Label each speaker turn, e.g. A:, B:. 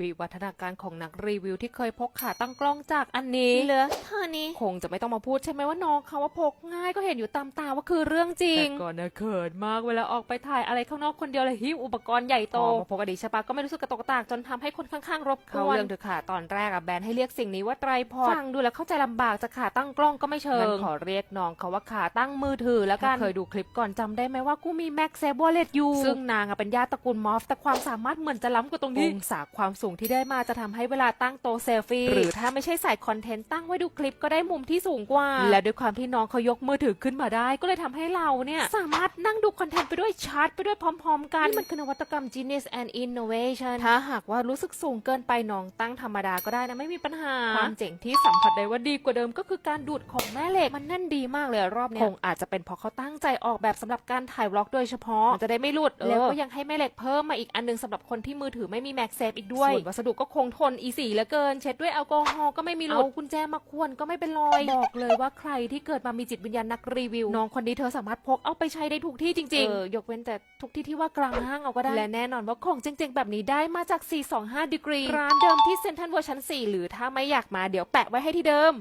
A: วิวัฒนาการของนักรีวิวที่เคยพกขาตั้งกล้องจากอันนี้
B: เหลือเท่านี้
A: คงจะไม่ต้องมาพูดใช่ไหมว่าน้องเขาว่าพกง่ายก็เห็นอยู่ตามตาว่าคือเรื่องจริง แต่ก่อนนะเขินมากเวลาออกไปถ่ายอะไรข้างนอกคนเดียวเลยหิ้วอุปกรณ์ใหญ่โตมาพกอดีใช่ปะก็ไม่รู้สึกกระตกกระตากจนทำให้คนข้างๆรบกวนเขาเรื่องเถอะค่ะตอนแรกอะแบรนด์ให้เรียกสิ่งนี้ว่าไตรพอดฟังดูแล้วเข้าใจลำบากจะขาตั้งกล้องก็ไม่เชิงขอเรียกน้องเขาว่าขาตั้งมือถือแล้วกันเคยดูคลิปก่อนจำได้ไหมว่ากูมีแม็กเซบวเลตอยู่ซึ่งนางอะเป็นญาติตระกูลมอฟแต่ความสามารถเหมือนจะล้ำกว่าตรงนี้องศาความสูงที่ได้มาจะทำให้เวลาตั้งโตะเซลฟี่หรือถ้าไม่ใช่ใส่คอนเทนต์ตั้งไว้ดูคลิปก็ได้มุมที่สูงกว่า และด้วยความที่น้องเขายกมือถือขึ้นมาได้ ก็เลยทำให้เราเนี่ยสามารถนั่งดูคอนเทนต์ไปด้วยชาร์จไปด้วยพร้อม ๆ กันนี่มันคือนวัตกรรม Genius and Innovation ถ้าหากว่ารู้สึกสูงเกินไปน้องตั้งธรรมดาก็ได้นะไม่มีปัญหาความเจ๋งที่สัมผัสได้ว่าดีกว่าเดิมก็คือการดูดของแม่เหล็กมันแน่นดีมากเลยรอบเนี้ยคงอาจจะเป็นเพราะเขาตั้งใจออกแบบสำหรับการถ่ายบล็อกโดยเฉพาะมันจะได้ไม่หลุดแล้วก็ยังให้แม่เหล็กเพิ่มมาอีกอันหนึงสำหรับคนที่มือถือไม่มีแม็กเซฟอีกด้วยส่วนวัสดุก็คงทนอีสีเหลือเกิน เช็ดด้วยแอลกอฮอล์ก็ไม่มีหลุดเอากุญแจมาควนก็ไม่เป็นรอยบอกเลยว่าใครที่เกิดมามีจิตวิญญาณนักรีวิว น้องคนนี้เธอสามารถพกเอาไปใช้ได้ทุกที่จริงๆเออยกเว้นแต่ทุกที่ที่ว่ากลางห้างเอาก็ได้ และแน่นอนว่าของเจ๋งๆแบบนี้ได้มาจาก 425 degree ร้านเดิมที่เซ็นทรัลเวอร์ชัน4หรือถ้าไม่อยากมาเดี๋ยวแปะไว้ให้ที่เดิม